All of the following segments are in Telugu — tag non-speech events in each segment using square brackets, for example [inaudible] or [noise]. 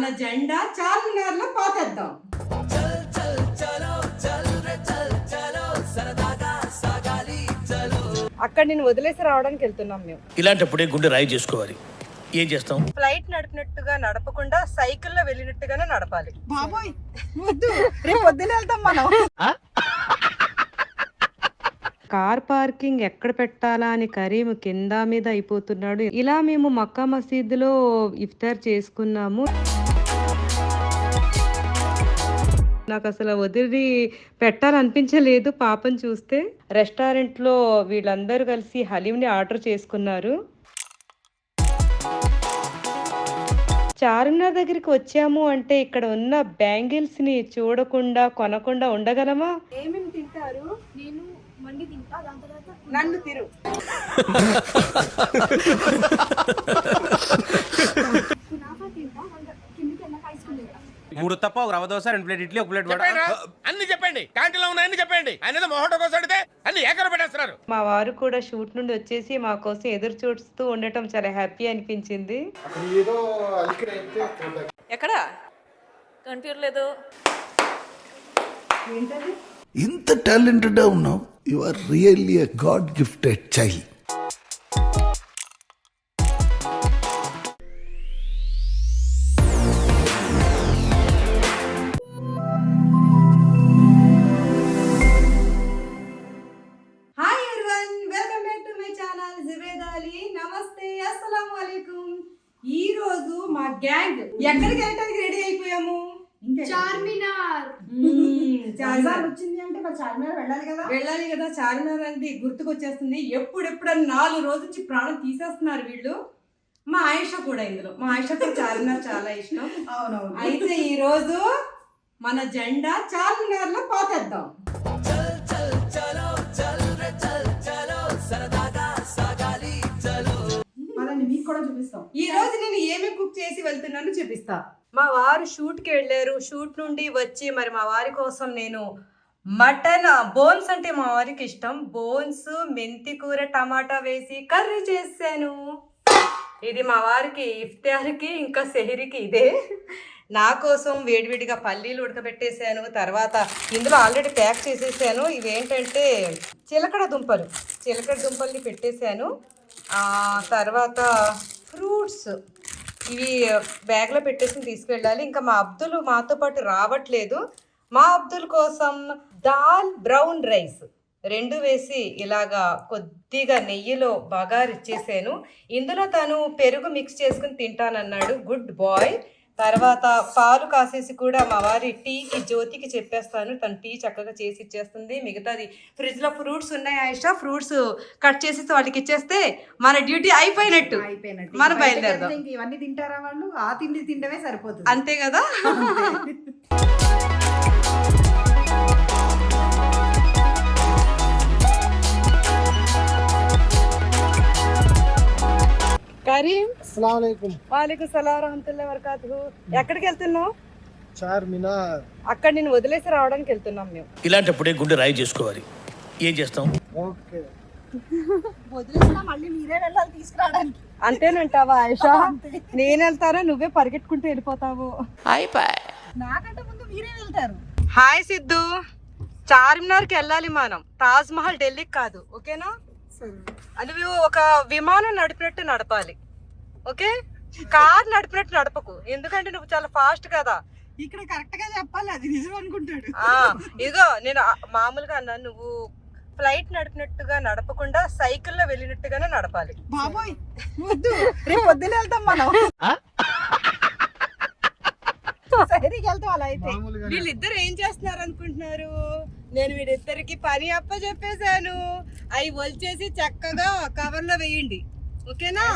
మన జెండా చార్మినార్లో పాతేద్దాం. అక్కడ నేను వదిలేసి రావడానికి వెళ్తున్నాం మేము. ఇలాంటప్పుడే గుండె రాయి చేసుకోవాలి. ఏం చేస్తాం? ఫ్లైట్ నడిపినట్టుగా నడపకుండా సైకిల్లో వెళ్ళినట్టుగానే నడపాలి. బాబోయ్ వద్దు రేపు పొద్దున వెళ్తాం మనం. కార్ పార్కింగ్ ఎక్కడ పెట్టాలా అని కరీం కింద మీద అయిపోతున్నాడు. ఇలా మేము మక్కా మసీదులో ఇఫ్తార్ చేసుకున్నాము. నాకు అసలు వదిలి పెట్టాలనిపించలేదు పాపం చూస్తే. రెస్టారెంట్లో వీళ్ళందరూ కలిసి హలీంని ఆర్డర్ చేసుకున్నారు. చార్మినార్ దగ్గరికి వచ్చాము అంటే ఇక్కడ ఉన్న బ్యాంగిల్స్ని చూడకుండా కొనకుండా ఉండగలమా? ఏమేమి తింటారు? నేను మండి తింటా దాని తర్వాత నన్ను తిరు [laughs] కునాఫా తింటా దాని తర్వాత కిందికి వెళ్ళాక ఐస్ క్రీమ్ తింటా మూడు తప్ప ఒక రవ దోశ రెండు ప్లేట్ ఇడ్లీ ఒక ప్లేట్ వడ. చెప్పండి రా. అన్ని చెప్పండి. క్యాంటీన్లో ఉన్నాయని చెప్పండి. ఆయన మొహటో కోసం అడిగితే అన్ని ఏకర పెట్టేస్తున్నారు. మా వారు కూడా షూట్ నుండి వచ్చేసి మా కోసం ఎదురు చూస్తూ ఉండటం చాలా హ్యాపీ అనిపించింది. ఎక్కడ? కనిపించలేదు ఇంత టాలెంటెడ్ ఉన్నావు? You are really god gifted child అలైకుం ఈ రోజు మా గ్యాంగ్ ఎక్కడికి వెళ్ళడానికి రెడీ అయిపోయాము? చార్మినార్. చార్మినార్. వచ్చింది అంటే మరి చార్మినార్ వెళ్ళాలి కదా? వెళ్ళాలి కదా చార్మినార్ అంటే గుర్తుకొచ్చేస్తుంది. ఎప్పుడెప్పుడని నాలుగు రోజుల నుంచి ప్రాణం తీసేస్తున్నారు వీళ్ళు. మా ఆయుష కూడా ఇందులో. మా ఆయుష కూడా చార్మినార్ చాలా ఇష్టం. అవునవును. అయితే ఈ రోజు మన జెండా చార్మినార్లో పాతేద్దాం. కూడా చూపిస్తాం. ఈ రోజు నేను ఏమేమి కుక్ చేసి వెళ్తున్నానో చూపిస్తా. మా వారు షూట్కి వెళ్ళారు. షూట్ నుండి వచ్చి మరి మా వారి కోసం నేను మటన్ బోన్స్ అంటే మా వారికి ఇష్టం. బోన్స్ మెంతి కూర టమాటా వేసి కర్రీ చేశాను. ఇది మా వారికి ఇఫ్తార్కి ఇంకా సెహరికి ఇదే. నా కోసం వేడివేడిగా పల్లీలు ఉడకబెట్టేశాను తర్వాత ఇందులో ఆల్రెడీ ప్యాక్ చేసేసాను. ఇవేంటంటే చిలకడ దుంపలు చిలకడ దుంపల్ని పెట్టేశాను. తర్వాత ఫ్రూట్స్ ఇవి బ్యాగ్లో పెట్టేసి తీసుకెళ్ళాలి. ఇంకా మా అబ్దుల్ మాతో పాటు రావట్లేదు. మా అబ్దుల్ కోసం దాల్ బ్రౌన్ రైస్. రెండు వేసి ఇలాగా కొద్దిగా నెయ్యిలో బాగా రిచ్చేసాను ఇందులో తను పెరుగు మిక్స్ చేసుకుని తింటానన్నాడు గుడ్ బాయ్. తర్వాత పాలు కాసేసి కూడా మా వారి టీకి జ్యోతికి చెప్పేస్తాను. తను టీ చక్కగా చేసి ఇచ్చేస్తుంది. మిగతాది ఫ్రిడ్జ్లో ఫ్రూట్స్ ఉన్నాయి ఆయిషా. ఫ్రూట్స్ కట్ చేసి వాళ్ళకి ఇచ్చేస్తే మన డ్యూటీ అయిపోయినట్టు. అయిపోయినట్టు. మనం బయలుదేరదాం. ఇంక ఇవన్నీ తింటారా వాళ్ళు? ఆ తిండి తిండమే సరిపోతుంది. అంతే కదా? [laughs] వాలేకు సలాం రహమతుల్లా వరకాతు ఎక్కడికి వెళ్తున్నావు చార్మినార్ అక్కడ నేను వదిలేసి రావడానికి వెళ్తున్నాం మేము. ఇలాంటప్పుడే గుండె రాయి చేసుకోవాలి. ఏం చేస్తాం? ఓకే. [laughs] వదిలేసినా మళ్ళీ మీరే వెళ్ళాలి తీసుకురావడానికి. అంతేనంటావా ఆయిషా? [laughs] నేను వెళ్తారా నువ్వే పరిగెట్టుకుంటూ వెళ్ళిపోతావు. నాకంటే ముందు మీరే వెళ్తారు. హాయ్ సిద్ధు. చార్మినార్కి వెళ్ళాలి మనం. తాజ్ మహల్ ఢిల్లీకి కాదు. ఓకేనా? నువ్వు ఒక విమానం నడిపినట్టు నడపాలి. ఓకే? కార్ నడిపినట్టు నడపకు. ఎందుకంటే నువ్వు చాలా ఫాస్ట్ కదా. ఇక్కడ కరెక్ట్గా చెప్పాలి అది నిజం అనుకుంటాడు. ఆ ఇదిగో నేను మామూలుగా అన్నాను నువ్వు ఫ్లైట్ నడిపినట్టుగా నడపకుండా సైకిల్లో వెళ్ళినట్టుగానే నడపాలి. బాబోయ్ వద్దు రేపు పొద్దున వెళ్తాం మనం. సైరీకి వెళ్తాం అలా అయితే. వీళ్ళిద్దరు ఏం చేస్తున్నారు అనుకుంటున్నారు? నేను వీళ్ళిద్దరికి పని అప్ప చెప్పేశాను అవి వలిచేసి చక్కగా కవర్లో వేయండి. ఓకేనా?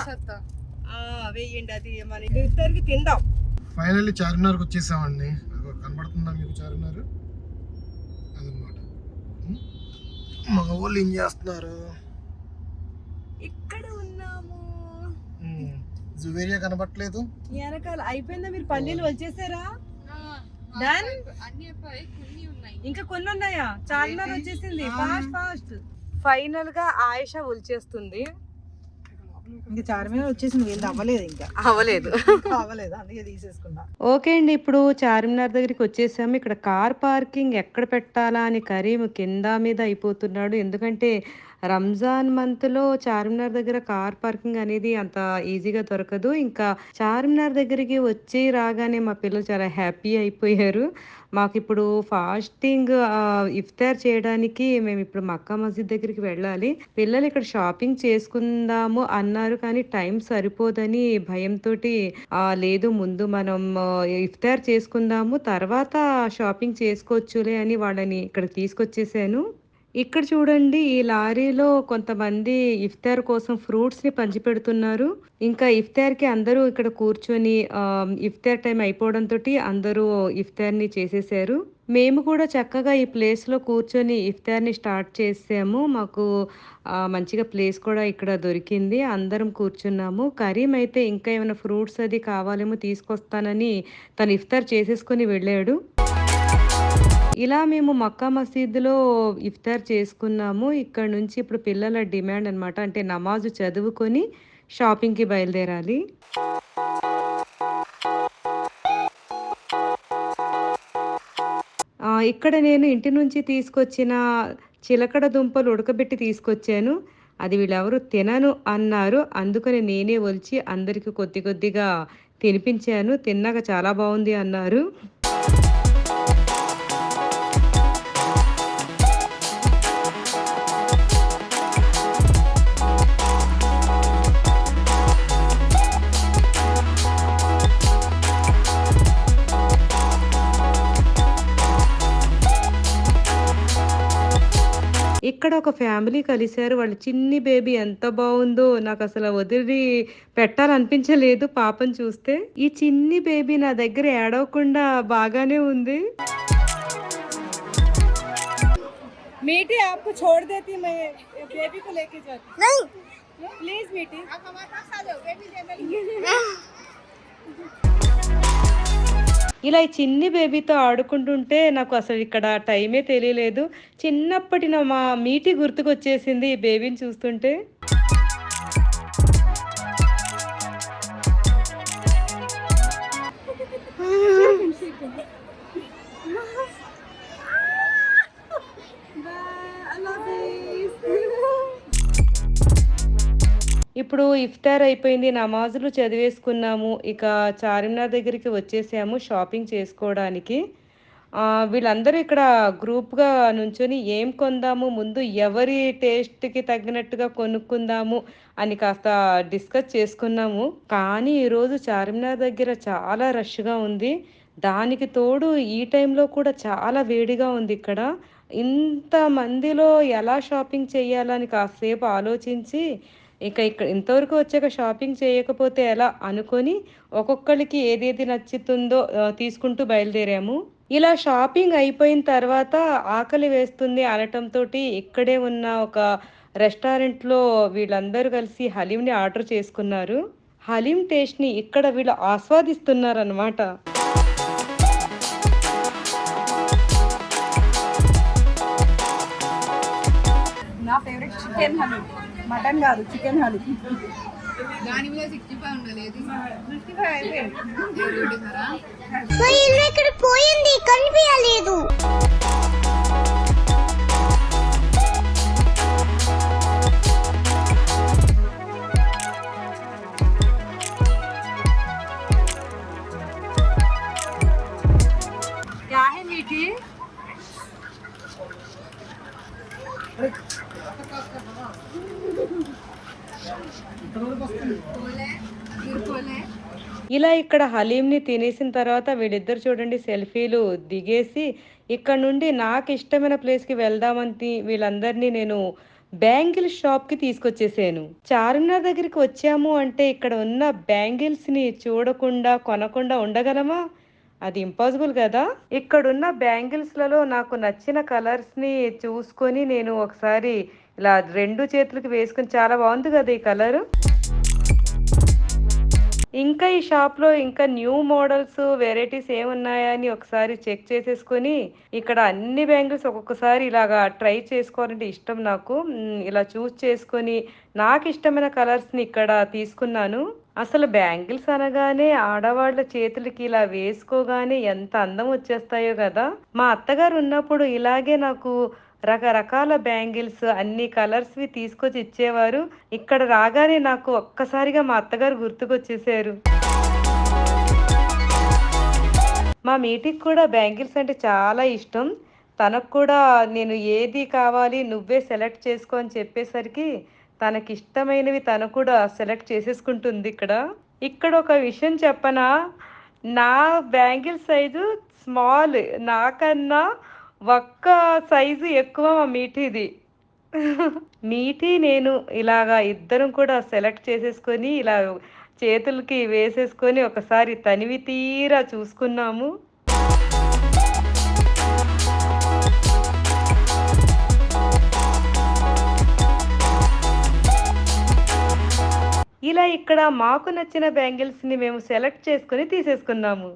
వేయండి అది మన ఇద్దరికి తిందాం. ఫైనల్లీ చార్మినార్కి వచ్చేసామండి. కనబడుతుందా మీకు చార్మినార్? అదనమాట. వాళ్ళు ఏం చేస్తున్నారు? ఇక్కడ ఉన్నాము. జువేరియా కనబట్టలేదు వెనకాల అయిపోయిందా? మీరు పల్లీలు వచ్చేసారా డన్ ఇంకా కొన్ని ఉన్నాయా? చార్మినార్ వచ్చేసింది. ఫాస్ట్ ఫాస్ట్ ఫైనల్గా ఆయిష ఉల్చేస్తుంది ఇంకా చార్మినార్ వచ్చేసి వెళ్ళి అవ్వలేదు ఇంకా. అవ్వలేదు. అవ్వలేదు అందుకే తీసేసుకున్నా. ఓకే అండి ఇప్పుడు చార్మినార్ దగ్గరికి వచ్చేసాము ఇక్కడ కార్ పార్కింగ్ ఎక్కడ పెట్టాలా అని కరీం కింద మీద అయిపోతున్నాడు. ఎందుకంటే రంజాన్ మంత్లో చార్మినార్ దగ్గర కార్ పార్కింగ్ అనేది అంత ఈజీగా దొరకదు. ఇంకా చార్మినార్ దగ్గరికి వచ్చి రాగానే మా పిల్లలు చాలా హ్యాపీ అయిపోయారు. మాకు ఇప్పుడు ఫాస్టింగ్ ఇఫ్తార్ చేయడానికి మేము ఇప్పుడు మక్కా మస్జిద్ దగ్గరికి వెళ్ళాలి. పిల్లలు ఇక్కడ షాపింగ్ చేసుకుందాము అన్నారు కానీ టైం సరిపోదని భయంతో లేదు ముందు మనం ఇఫ్తార్ చేసుకుందాము తర్వాత షాపింగ్ చేసుకోవచ్చులే అని వాళ్ళని ఇక్కడ తీసుకొచ్చేసాను. ఇక్కడ చూడండి ఈ లారీలో కొంతమంది ఇఫ్తార్ కోసం ఫ్రూట్స్ని పంచిపెడుతున్నారు. ఇంకా ఇఫ్తార్కి అందరూ ఇక్కడ కూర్చొని ఇఫ్తార్ టైం అయిపోవడంతో అందరూ ఇఫ్తార్ని చేసేసారు. మేము కూడా చక్కగా ఈ ప్లేస్లో కూర్చొని ఇఫ్తార్ని స్టార్ట్ చేసాము. మాకు మంచిగా ప్లేస్ కూడా ఇక్కడ దొరికింది. అందరం కూర్చున్నాము. కరీం అయితే ఇంకా ఏమైనా ఫ్రూట్స్ అది కావాలేమో తీసుకొస్తానని తను ఇఫ్తార్ చేసేసుకొని వెళ్ళాడు. ఇలా మేము మక్కా మసీదులో ఇఫ్తార్ చేసుకున్నాము. ఇక్కడ నుంచి ఇప్పుడు పిల్లల డిమాండ్ అనమాట అంటే నమాజు చదువుకొని షాపింగ్కి బయలుదేరాలి. ఇక్కడ నేను ఇంటి నుంచి తీసుకొచ్చిన చిలకడ దుంపలు ఉడకబెట్టి తీసుకొచ్చాను. అది వీళ్ళెవరు తినను అన్నారు. అందుకని నేనే ఒలిచి అందరికీ కొద్ది కొద్దిగా తినిపించాను. తిన్నాక చాలా బాగుంది అన్నారు. ఇక్కడ ఒక ఫ్యామిలీ కలిశారు వాళ్ళ చిన్ని బేబీ ఎంత బాగుందో నాకు అసలు వదిలి పెట్టాలనిపించలేదు పాపం చూస్తే ఈ చిన్ని బేబీ నా దగ్గర ఏడవకుండా బాగానే ఉంది मीठी आपको छोड़ देती मैं बेबी को लेके जाती नहीं प्लीज मीठी आप हमारे पास आ जाओ बेबी ले [laughs] ఇలా ఈ చిన్ని బేబీతో ఆడుకుంటుంటే నాకు అసలు ఇక్కడ టైమే తెలియలేదు. చిన్నప్పటి నా మా మీటి గుర్తుకొచ్చేసింది ఈ బేబీని చూస్తుంటే. ఇఫ్తార్ అయిపోయింది నమాజులు చదివేసుకున్నాము. ఇక చార్మినార్ దగ్గరికి వచ్చేసాము షాపింగ్ చేసుకోవడానికి. వీళ్ళందరూ ఇక్కడ గ్రూప్గా నుంచొని ఏం కొందాము ముందు ఎవరి టేస్ట్కి తగ్గినట్టుగా కొనుక్కుందాము అని కాస్త డిస్కస్ చేసుకున్నాము. కానీ ఈరోజు చార్మినార్ దగ్గర చాలా రష్గా ఉంది. దానికి తోడు ఈ టైంలో కూడా చాలా వేడిగా ఉంది ఇక్కడ. ఇంత మందిలో ఎలా షాపింగ్ చేయాలని కాసేపు ఆలోచించి ఇక ఇక్కడ ఇంతవరకు వచ్చాక షాపింగ్ చేయకపోతే ఎలా అనుకొని ఒక్కొక్కరికి ఏదేది నచ్చుతుందో తీసుకుంటూ బయలుదేరాము. ఇలా షాపింగ్ అయిపోయిన తర్వాత ఆకలి వేస్తుంది అనటంతో ఇక్కడే ఉన్న ఒక రెస్టారెంట్లో వీళ్ళందరూ కలిసి హలీంని ఆర్డర్ చేసుకున్నారు. హలీం టేస్ట్ని ఇక్కడ వీళ్ళు ఆస్వాదిస్తున్నారనమాట నా ఫేవరెట్ చికెన్ హలీ. మటన్ కాదు చికెన్ హలీ దాని మీద సిక్స్టీ ఫైవ్ ఉండాలి ఫిఫ్టీ ఫైవ్ అయిపోయింది ఇక్కడ పోయింది కనిపించలేదు क्या है मीठी ఇలా ఇక్కడ హలీంని తినేసిన తర్వాత వీళ్ళిద్దరు చూడండి సెల్ఫీలు దిగేసి ఇక్కడ నుండి నాకు ఇష్టమైన ప్లేస్కి వెళ్దామని వీళ్ళందరినీ నేను బ్యాంగిల్ షాప్కి తీసుకొచ్చేసాను. చార్మినార్ దగ్గరికి వచ్చాము అంటే ఇక్కడ ఉన్న బ్యాంగిల్స్ని చూడకుండా కొనకుండా ఉండగలమా? అది ఇంపాసిబుల్ కదా? ఇక్కడున్న బ్యాంగిల్స్లలో నాకు నచ్చిన కలర్స్ని చూసుకొని నేను ఒకసారి ఇలా రెండు చేతులకి వేసుకుని చాలా బాగుంది కదా ఈ కలర్. ఇంకా ఈ షాప్లో ఇంకా న్యూ మోడల్స్ వెరైటీస్ ఏమున్నాయా అని ఒకసారి చెక్ చేసేసుకొని ఇక్కడ అన్ని బ్యాంగిల్స్ ఒక్కొక్కసారి ఇలాగా ట్రై చేసుకోవాలంటే ఇష్టం నాకు. ఇలా చూస్ చేసుకొని నాకు ఇష్టమైన కలర్స్ని ఇక్కడ తీసుకున్నాను. అసలు బ్యాంగిల్స్ అనగానే ఆడవాళ్ళ చేతులకి ఇలా వేసుకోగానే ఎంత అందం వచ్చేస్తాయో కదా. మా అత్తగారు ఉన్నప్పుడు ఇలాగే నాకు రకరకాల బ్యాంగిల్స్ అన్ని కలర్స్వి తీసుకొచ్చి ఇచ్చేవారు. ఇక్కడ రాగానే నాకు ఒక్కసారిగా మా అత్తగారు గుర్తుకొచ్చేసారు. మా మీటికి కూడా బ్యాంగిల్స్ అంటే చాలా ఇష్టం. తనకు కూడా నేను ఏది కావాలి నువ్వే సెలెక్ట్ చేసుకో అని చెప్పేసరికి తనకి ఇష్టమైనవి తను కూడా సెలెక్ట్ చేసేసుకుంటుంది ఇక్కడ. ఇక్కడ ఒక విషయం చెప్పనా? నా బ్యాంగిల్ సైజు స్మాల్ నాకన్నా ఒక్క సైజు ఎక్కువ మా మీఠీది మీటి నేను ఇలాగా ఇద్దరం కూడా సెలెక్ట్ చేసేసుకొని ఇలా చేతులకి వేసేసుకొని ఒకసారి తనివి తీరా చూసుకున్నాము. ఇలా ఇక్కడ మాకు నచ్చిన బ్యాంగిల్స్ని మేము సెలెక్ట్ చేసుకొని తీసేసుకున్నాము.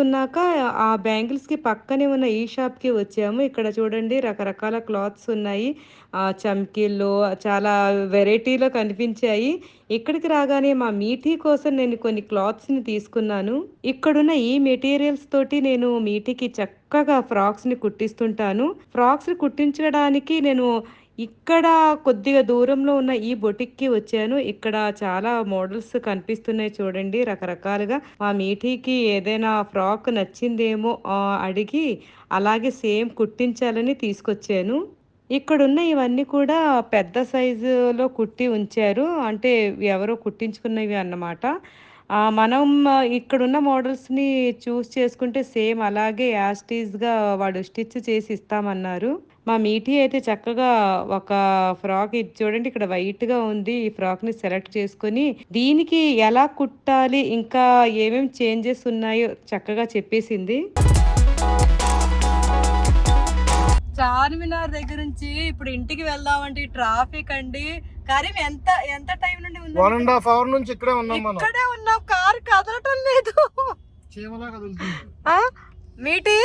తీసుకున్నాక ఆ బ్యాంగిల్స్కి పక్కనే ఉన్న ఈ షాప్కి వచ్చాము. ఇక్కడ చూడండి రకరకాల క్లాత్స్ ఉన్నాయి. ఆ చమ్కీల్లో చాలా వెరైటీలో కనిపించాయి. ఇక్కడికి రాగానే మా మీఠీ కోసం నేను కొన్ని క్లాత్స్ని తీసుకున్నాను. ఇక్కడున్న ఈ మెటీరియల్స్ తోటి నేను మీఠీకి చక్కగా ఫ్రాక్స్ని కుట్టిస్తుంటాను. ఫ్రాక్స్ని కుట్టించడానికి నేను ఇక్కడ కొద్దిగా దూరంలో ఉన్న ఈ బొటిక్కి వచ్చాను. ఇక్కడ చాలా మోడల్స్ కనిపిస్తున్నాయి చూడండి రకరకాలుగా. మా మీఠీకి ఏదైనా ఫ్రాక్ నచ్చిందేమో అడిగి అలాగే సేమ్ కుట్టించాలని తీసుకొచ్చాను. ఇక్కడున్న ఇవన్నీ కూడా పెద్ద సైజులో కుట్టి ఉంచారు. అంటే ఎవరో కుట్టించుకున్నవి అన్నమాట. మనం ఇక్కడున్న మోడల్స్ని చూస్ చేసుకుంటే సేమ్ అలాగే యాస్టీజ్గా వాడు స్టిచ్ చేసి ఇస్తామన్నారు. మా మీఠీ అయితే చక్కగా ఒక ఫ్రాక్ ఇది చూడండి ఇక్కడ వైట్గా ఉంది. ఈ ఫ్రాక్ని సెలెక్ట్ చేసుకొని దీనికి ఎలా కుట్టాలి ఇంకా ఏమేం చేంజెస్ ఉన్నాయో చక్కగా చెప్పేసింది. చార్మినార్ దగ్గర నుంచి ఇప్పుడు ఇంటికి వెళ్దామంటే ట్రాఫిక్ అండి. కరీం ఎంత ఎంత టైం నుండి ఉంది వన్ అండ్ హాఫ్ అవర్ నుంచి ఇక్కడే ఉన్నాం మనం. ఇక్కడే ఉన్నాం కార్ కదలటం లేదు. చీమలా కదులుతుంది. ఆ? మీటి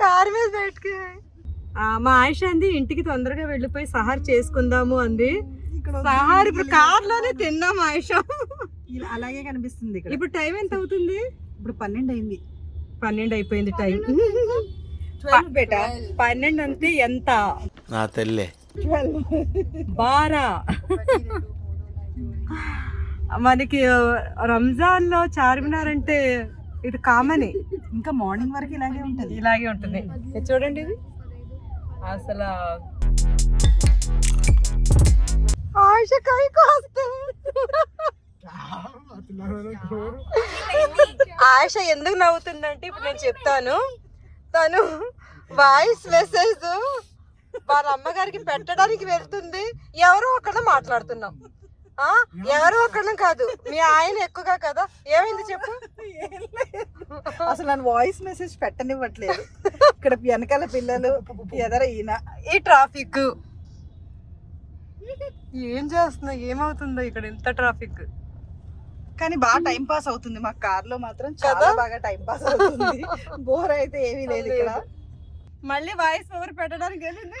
కార్ మీద పెట్టుకి మా ఆయుష అంది ఇంటికి తొందరగా వెళ్ళిపోయి సహార్ చేసుకుందాము అంది. సహార్ ఇప్పుడు కార్లోనే తిన్నాం ఆయుష. అలాగే కనిపిస్తుంది ఇక్కడ. ఇప్పుడు టైం ఎంత అవుతుంది? ఇప్పుడు పన్నెండు అయింది. పన్నెండు అయిపోయింది టైం. బేట పన్నెండు అంటే ఎంత? నా తెల్లే. బారా. [laughs] మనకి రంజాన్లో చార్మినార్ అంటే ఇది కామన్. ఇంకా మార్నింగ్ వరకు ఇలాగే ఉంటది. ఇలాగే ఉంటుంది. చూడండి ఇది. అసలు ఆశ కై ఆశ ఎందుకు నవ్వుతుందంటే ఇప్పుడు నేను చెప్తాను. తను వాయిస్ మెసేజ్ వాళ్ళ అమ్మగారికి పెట్టడానికి వెళ్తుంది. ఎవరో అక్కడ మాట్లాడుతున్నాం. ఎవరో అక్కడ కాదు. మీ ఆయన ఎక్కువగా కదా? ఏమైంది చెప్పు. అసలు నన్ను వాయిస్ మెసేజ్ పెట్టనివ్వట్లేదు. ఇక్కడ వెనకాల పిల్లలు ఎదర ఈయన. ఈ ట్రాఫిక్ ఏం చేస్తున్నా? ఏమవుతుందో ఇక్కడ ఎంత ట్రాఫిక్ కానీ బాగా టైం పాస్ అవుతుంది. మా కార్లో మాత్రం చాలా బాగా టైం పాస్ అవుతుంది. బోర్ అయితే ఏమీ లేదు ఇక్కడ. మళ్ళీ వాయిస్ ఓవర్ పెట్టడానికి వెళ్ళింది.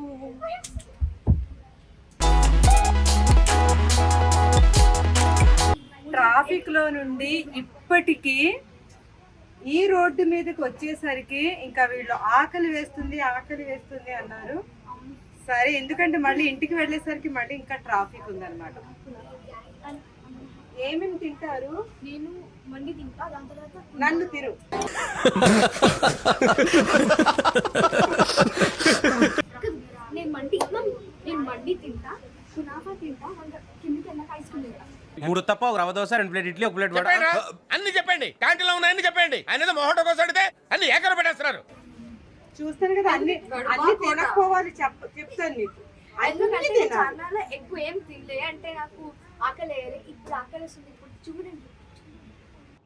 ట్రాఫిక్లో నుండి ఇప్పటికీ ఈ రోడ్డు మీదకి వచ్చేసరికి ఇంకా వీళ్ళు ఆకలి వేస్తుంది ఆకలి వేస్తుంది అన్నారు. సరే ఎందుకంటే మళ్ళీ ఇంటికి వెళ్ళేసరికి మళ్ళీ ఇంకా ట్రాఫిక్ ఉందన్నమాట. ఏమేమి తింటారు? నేను మండి తింటా దాని తర్వాత నన్ను తిరు. నేను మండి నేను మండి తింటా కునాఫా తింటా కిందకి వెళ్ళాక ఐస్ క్రీమ్ తింటా. మూడు తప్ప ఒక రవ దోశ రెండు ప్లేట్ ఇడ్లీ ఒక ప్లేట్ వడ. అన్ని చెప్పండి. క్యాంటీన్లో ఉన్నాయని చెప్పండి. ఆయన ఏదో మొహటో కోసం అడిగితే అన్ని ఏకర పెట్టేస్తున్నారు. చూస్తాను కదా అన్ని అన్ని తినకపోవాలి చెప్ చెప్తాను నీకు. అన్ని ఎందుకంటే నేను తినాలి చాలా ఎక్కువ ఏం తినలే. అంటే నాకు ఆకలి వేయలే. ఇప్పుడు ఆకలి వస్తుంది. ఇప్పుడు చూడండి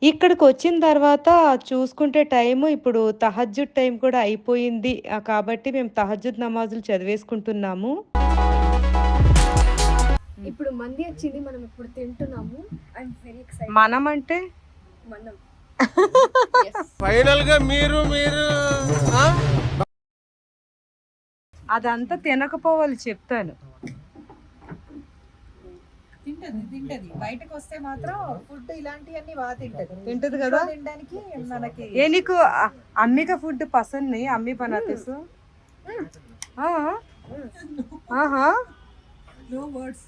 ఇక్కడికి వచ్చిన తర్వాత చూసుకుంటే టైము ఇప్పుడు తహజ్జుద్ టైం కూడా అయిపోయింది. ఆ, కాబట్టి మేము తహజ్జుద్ నమాజులు చదివేసుకుంటున్నాము. Hmm. ఇప్పుడు మంది వచ్చింది మనం ఇప్పుడు తింటున్నాము. ఐఎమ్ వెరీ ఎక్సైటెడ్ మనం [laughs] అంటే మనం. ఫైనల్గా మీరు మీరు అదంతా తినకపోవాలి చెప్తాను. తింటది తింటది. బయటకు వస్తే మాత్రం ఫుడ్ ఇలాంటివన్నీ బాగా తింటది. తింటది కదా? తినడానికి మనకి ఏ నీకు అమ్మిక ఫుడ్ పసంది అమ్మి పనా తెలుసు hmm. hmm. ఆహా? No words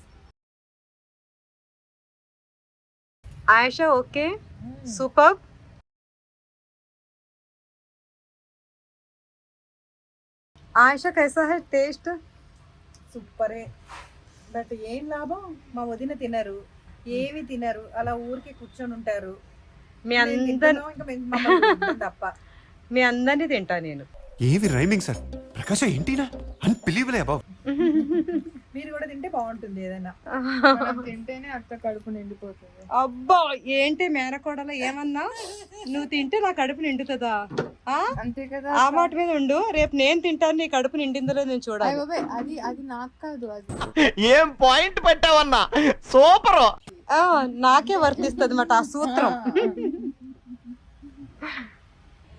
Ayesha okay super Ayesha కైసా హై టేస్ట్ సూపరే బట్ ఏం లాభం? మా వదిన తినరు. ఏమి తినరు? అలా ఊరికి కూర్చొని ఉంటారు. మీ అందరూ తప్ప. మీ అందరినీ తింటా నేను. ఏవి రైమింగ్ సార్ ప్రకాశం ఏంటినా? అన్బిలీవలే అబావ్ [laughs] మీరు కూడా తింటే బాగుంటుంది ఏదైనా. తింటేనే అత్త కడుపు నిండిపోతుంది. అబ్బా ఏంటి మేనకోడలో ఏమన్నా? నువ్వు తింటే నా కడుపు నిండుతుందా? ఆ? అంతే కదా ఆ మాట మీద ఉండు. రేపు నేను తింటాను నీ కడుపు నిండిందో లేదో నేను చూడాలి. అది అది నాకు కాదు అది. ఏం పాయింట్ పెట్టావన్నా? సూపర్. ఆ, నాకే వర్తిస్తుంది మాట ఆ సూత్రం.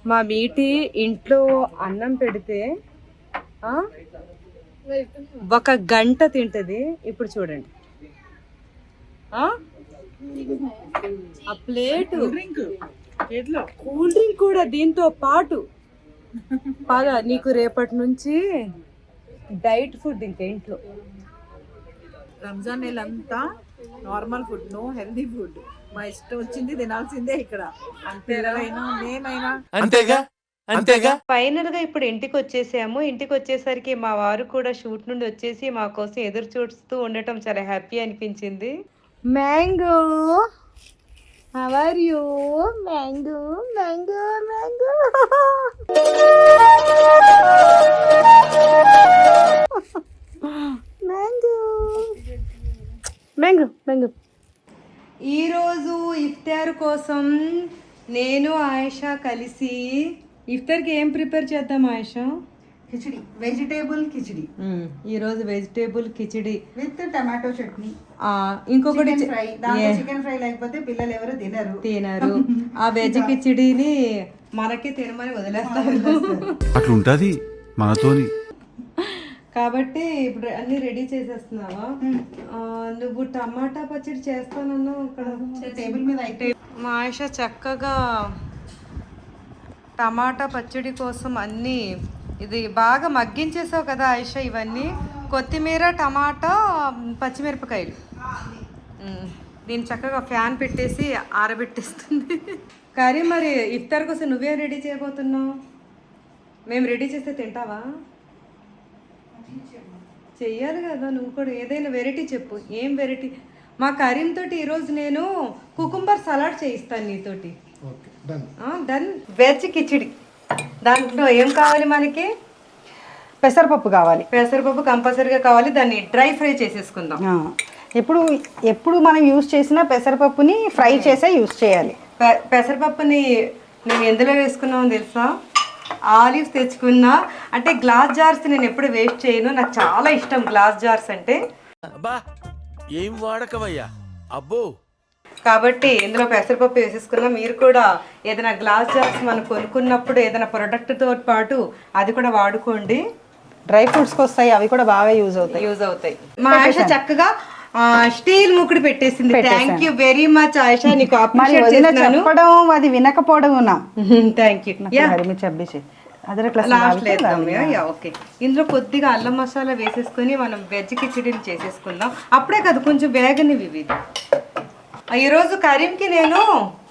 మా మీటి ఇంట్లో అన్నం పెడితే ఒక గంట తింటది. ఇప్పుడు చూడండి. ఆ? ప్లేట్. కూల్ డ్రింక్ కూడా దీంతో పాటు. పద నీకు రేపటి నుంచి డైట్ ఫుడ్ ఇంకా ఇంట్లో. రంజాన్ నెలంతా normal food no healthy food. మా ఇష్టం వచ్చింది తినాల్సిందే ఇక్కడ. మేమైనా. అంతేగా? అంతేగా? ఫైనల్గా ఇప్పుడు ఇంటికి వచ్చేసాము. ఇంటికి వచ్చేసరికి మా వారు కూడా షూట్ నుండి వచ్చేసి మా కోసం ఎదురు చూస్తూ ఉండటం చాలా హ్యాపీ అనిపించింది. Mango. Hour you mango mango mango mango నేను ఆయేషా కలిసి ఇఫ్తార్కి ఏం ప్రిపేర్ చేద్దాం ఆయేషా? కిచిడి వెజిటేబుల్ కిచిడి. ఈరోజు vegetable khichdi. With tomato chutney. ఆ, ఇంకొకటి ఫ్రై చికెన్ ఫ్రై లేకపోతే పిల్లలు ఎవరు తినరు. తినరు. [laughs] ఆ వెజ్ కిచిడిని మనకి తినమని వదిలేస్తారు. అట్లుంటది మనతోని. కాబట్టి ఇప్పుడు అన్ని రెడీ చేసేస్తున్నావా? నువ్వు టమాటా పచ్చడి చేస్తానన్నావు ఇక్కడ టేబుల్ మీద అయితే మా ఆయిష చక్కగా టమాటా పచ్చడి కోసం అన్నీ ఇది బాగా మగ్గించేసావు కదా ఆయిష ఇవన్నీ. కొత్తిమీర టమాటా పచ్చిమిరపకాయలు. దీన్ని చక్కగా ఫ్యాన్ పెట్టేసి ఆరబెట్టేస్తుంది. కర్రీ మరి ఇఫ్తార్ కోసం నువ్వే రెడీ చేయబోతున్నావు? మేము రెడీ చేస్తే తింటావా? చెయ్యాలి కదా నువ్వు కూడా ఏదైనా వెరైటీ చెప్పు. ఏం వెరైటీ? మా కరీం తోటి ఈరోజు నేను కుకుంబర్ సలాడ్ చేయిస్తాను నీతోటి. డన్. వెజ్ కిచిడి. దాంట్లో ఏం కావాలి మనకి? పెసరపప్పు కావాలి. పెసరపప్పు కంపల్సరీగా కావాలి. దాన్ని డ్రై ఫ్రై చేసేసుకుందాం. ఆ, ఎప్పుడు ఎప్పుడు మనం యూజ్ చేసిన పెసరపప్పుని ఫ్రై చేసే యూజ్ చేయాలి. పె- పెసరపప్పుని నేను ఎందులో వేసుకున్నామో తెలుసా? ఆలివ్స్ తెచ్చుకున్నా. అంటే గ్లాస్ జార్స్ నేను ఎప్పుడు వేస్ట్ చేయను. నాకు చాలా ఇష్టం గ్లాస్ జార్స్ అంటే. అబ్బా ఏం వాడకవయ్యా అబ్బో. కాబట్టి ఇందులో పెసరపప్పు వేసేసుకున్నాం. మీరు కూడా ఏదైనా గ్లాస్ జార్స్ మనం కొనుక్కున్నప్పుడు ఏదైనా ప్రొడక్ట్తో పాటు అది కూడా వాడుకోండి. డ్రై ఫ్రూట్స్కి వస్తాయి అవి కూడా బాగా యూజ్ అవుతాయి. యూజ్ అవుతాయి. మా ఆయుష చక్కగా స్టీల్ ముక్కుడు పెట్టేసింది. Thank you very much Ayusha. నీకు చెప్పడం అది వినకపోవడం థ్యాంక్ యూ క్లాస్ లాస్ట్ వేద్దాం యా ఓకే ఇందులో కొద్దిగా అల్లం మసాలా వేసేసుకొని మనం వెజ్ కిచడీని చేసేసుకుందాం. అప్పుడే కదా కొంచెం వేగనివి ఇవి ఈరోజు కరీంకి నేను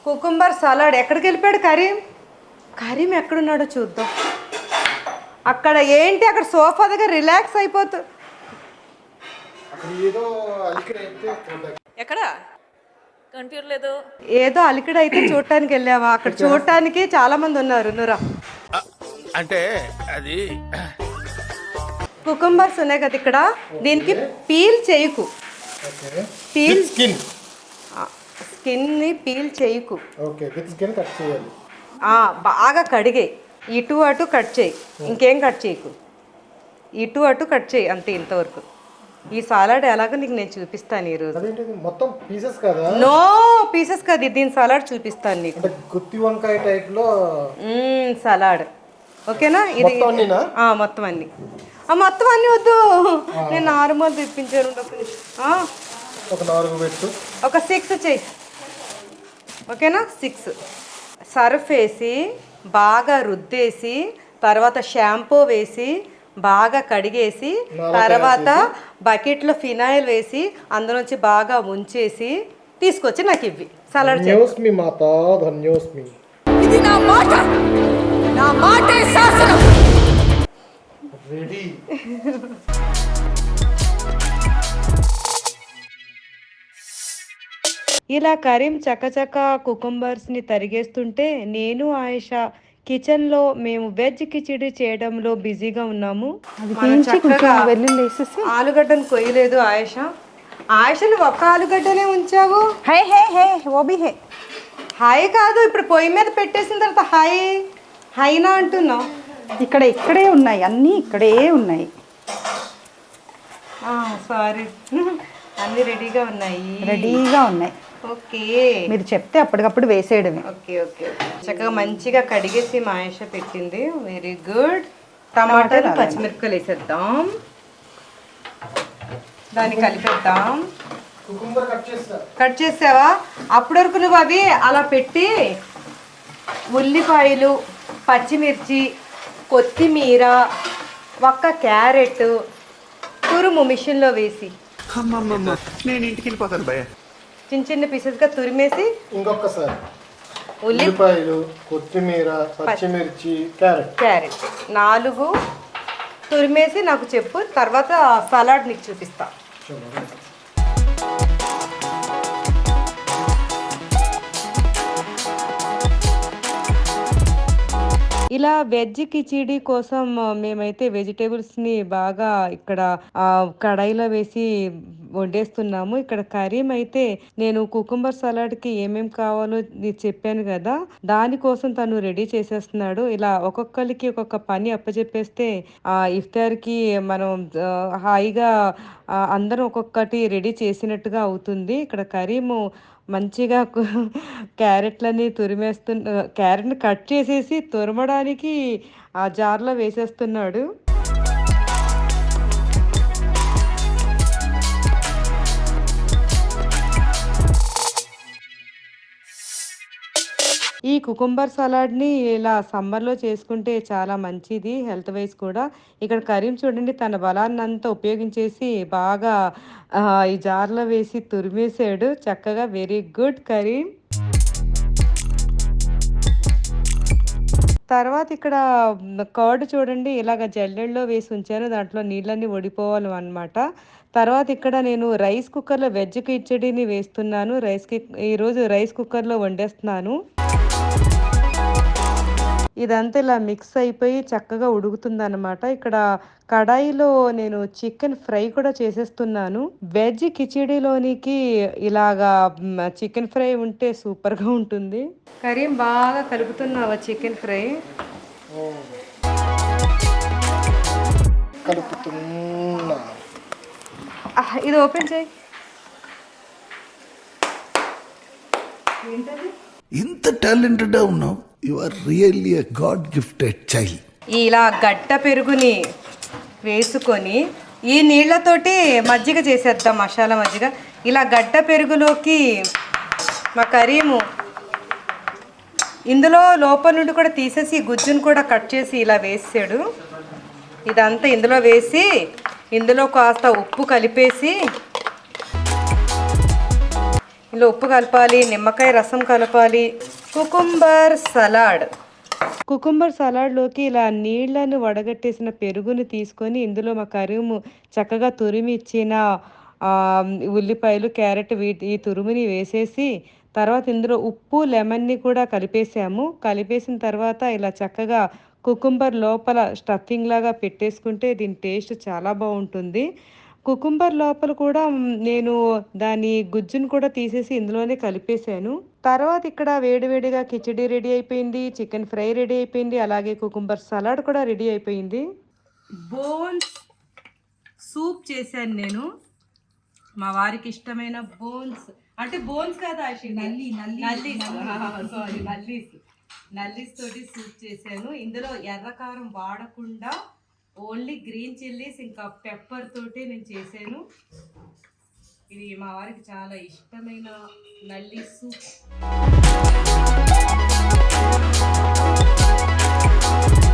కుకుంబర్ సలాడ్ ఎక్కడికి వెళ్ళిపోయాడు కరీం? కరీం ఎక్కడున్నాడో చూద్దాం. అక్కడ ఏంటి? అక్కడ సోఫా దగ్గర రిలాక్స్ అయిపోతూ ఎక్కడ? కనిపించలేదు ఏదో అలికిడ అయితే చూడటానికి వెళ్ళావా? అక్కడ చూడటానికి చాలా మంది ఉన్నారు. నురా. అంటే అది కుకుంబర్స్ ఉన్నాయి కదా ఇక్కడ. దీనికి పీల్ చేయకు. పీల్ స్కిన్ స్కిన్ని పీల్ చేయకు. ఓకే విత్ స్కిన్ కట్ చేయాలి. ఆ, బాగా కడిగే. ఇటు అటు కట్ చేయి. ఇంకేం కట్ చేయకు. ఇటు అటు కట్ చేయి అంతే ఇంతవరకు. ఈ సలాడ్ ఎలాగో నీకు నేను చూపిస్తాను ఈరోజు. మొత్తం పీసెస్ కదా? నో పీసెస్ కాదు దీని సలాడ్ చూపిస్తాను నీకు. గుత్తి వంకాయ టైప్లో? సలాడ్. ఓకేనా? ఇది మొత్తం అన్ని. ఆ, మొత్తం అన్ని వద్దు. నేను నార్మల్ తెప్పించాను ఒక నాలుగు పెట్టు. ఒక సిక్స్ చెయ్యి. ఓకేనా? సిక్స్ సర్ఫ్ వేసి బాగా రుద్దేసి తర్వాత షాంపూ వేసి బాగా కడిగేసి తర్వాత బకెట్లో ఫినాయిల్ వేసి అందులోంచి బాగా ఉంచేసి తీసుకొచ్చి నాకు ఇవ్వి. సలాడ్ ధన్యోస్మి మాత ధన్యోస్మి. ఇది నా మాట! నా మాటే శాసనం! రెడీ. ఇలా కరీం చకచక కుకుంబర్స్ని తరిగేస్తుంటే నేను ఆయేష కిచెన్లో మేము వెజ్ కిచిడి చేయడంలో బిజీగా ఉన్నాము. ఆలుగడ్డను కొయ్యలేదు ఆయుష. ఆయుష నువ్వు ఒక్క ఆలుగడ్డనే ఉంచావు? హే హే హే ఓబీ హే. హాయ్ కాదు ఇప్పుడు పొయ్యి మీద పెట్టేసిన తర్వాత హాయ్ హైనా అంటున్నావు? ఇక్కడ ఇక్కడే ఉన్నాయి అన్నీ ఇక్కడే ఉన్నాయి. సారీ. [laughs] అన్ని రెడీగా ఉన్నాయి. రెడీగా ఉన్నాయి. మీరు చెప్తే అప్పటికప్పుడు వేసేయడమే. ఓకే ఓకే చక్కగా మంచిగా కడిగేసి మా ఆయుష పెట్టింది. వెరీ గుడ్ టమాటాలు పచ్చిమిరపకాయలు వేసేద్దాం. దాన్ని కలిపేద్దాం. కుకుంబర్ కట్ చేసావా? అప్పటి వరకు నువ్వు అవి అలా పెట్టి ఉల్లిపాయలు పచ్చిమిర్చి కొత్తిమీర ఒక్క క్యారెట్ తురుము మిషన్లో వేసి. నేను ఇంటికి వెళ్ళిపోతాను భయ చిన్న చిన్న పీసెస్గా తురిమేసి ఇంకొకసారి. ఉల్లి ఉల్లిపాయలు కొత్తిమీర పచ్చిమిర్చి క్యారెట్. క్యారెట్. నాలుగు తురిమేసి నాకు చెప్పు తర్వాత సలాడ్ నీకు చూపిస్తా. ఇలా వెజ్ కిచిడి కోసం మేమైతే వెజిటేబుల్స్ని బాగా ఇక్కడ కడాయిలో వేసి వండేస్తున్నాము. ఇక్కడ కరీం అయితే నేను కుకుంబర్ సలాడ్కి ఏమేం కావాలో చెప్పాను కదా దానికోసం తను రెడీ చేసేస్తున్నాడు. ఇలా ఒక్కొక్కరికి ఒక్కొక్క పని అప్పచెప్పేస్తే ఆ ఇఫ్తార్కి మనం హాయిగా అందరం ఒక్కొక్కటి రెడీ చేసినట్టుగా అవుతుంది. ఇక్కడ కరీము మంచిగా క్యారెట్లని తురిమేస్తు క్యారెట్ని కట్ చేసేసి తురమడానికి ఆ జార్లో వేసేస్తున్నాడు. ఈ కుకుంబర్ సలాడ్ని ఇలా సమ్మర్లో చేసుకుంటే చాలా మంచిది హెల్త్ వైజ్ కూడా. ఇక్కడ కరీం చూడండి తన బలాన్ని అంతా ఉపయోగించేసి బాగా ఈ జార్లో వేసి తురిమేసాడు చక్కగా వెరీ గుడ్ కరీం. తర్వాత ఇక్కడ కర్డ్ చూడండి ఇలాగ జల్లెడలో వేసి ఉంచాను. దాంట్లో నీళ్ళన్నీ ఒడిపోవాలి అనమాట తర్వాత ఇక్కడ నేను రైస్ కుక్కర్లో వెజ్ కిచడీని వేస్తున్నాను. రైస్కి ఈరోజు రైస్ కుక్కర్లో వండేస్తున్నాను. ఇదంతా ఇలా మిక్స్ అయిపోయి చక్కగా ఉడుకుతుందనమాట ఇక్కడ కడాయిలో నేను చికెన్ ఫ్రై కూడా చేసేస్తున్నాను. వెజ్ కిచిడీలోనికి ఇలాగా చికెన్ ఫ్రై ఉంటే సూపర్గా ఉంటుంది. కరీం బాగా కలుపుతున్నావా చికెన్ ఫ్రై? ఇది ఓపెన్ చేయి. ఇంత టాలెంటెడ్ ఉన్నావు? You are really a god gifted child ఇలా గడ్డ పెరుగుని వేసుకొని ఈ నీళ్ళతోటి మజ్జిగ చేసేద్దాం మసాలా మజ్జిగ. ఇలా గడ్డ పెరుగులోకి మా కరీము ఇందులో లోపల నుండి కూడా తీసేసి గుజ్జును కూడా కట్ చేసి ఇలా వేసాడు. ఇదంతా ఇందులో వేసి ఇందులో కాస్త ఉప్పు కలిపేసి ఇందులో ఉప్పు కలపాలి నిమ్మకాయ రసం కలపాలి కుకుంబర్ సలాడ్. కుకుంబర్ సలాడ్లోకి ఇలా నీళ్ళను వడగట్టేసిన పెరుగుని తీసుకొని ఇందులో మా కరుము చక్కగా తురిమి ఇచ్చిన ఉల్లిపాయలు క్యారెట్ వీటి ఈ తురుముని వేసేసి తర్వాత ఇందులో ఉప్పు లెమన్ని కూడా కలిపేసాము. కలిపేసిన తర్వాత ఇలా చక్కగా కుకుంబర్ లోపల స్టఫింగ్ లాగా పెట్టేసుకుంటే దీని టేస్ట్ చాలా బాగుంటుంది. కుకుంబర్ లోపల కూడా నేను దాని గుజ్జును కూడా తీసేసి ఇందులోనే కలిపేశాను. తర్వాత ఇక్కడ వేడివేడిగా కిచడీ రెడీ అయిపోయింది చికెన్ ఫ్రై రెడీ అయిపోయింది అలాగే కుకుంబర్ సలాడ్ కూడా రెడీ అయిపోయింది. బోన్స్ సూప్ చేశాను నేను. మా వారికి ఇష్టమైన బోన్స్. అంటే బోన్స్ కాదు ఆశి నల్లి నల్లి. సారీ నల్లీస్. నల్లీస్ తోటి సూప్ చేశాను. ఇందులో ఎర్రకారం వాడకుండా ఓన్లీ గ్రీన్ చిల్లీస్ ఇంకా పెప్పర్ తోటి నేను చేశాను. ఇది మా వారికి చాలా ఇష్టమైన నల్లీ సూప్.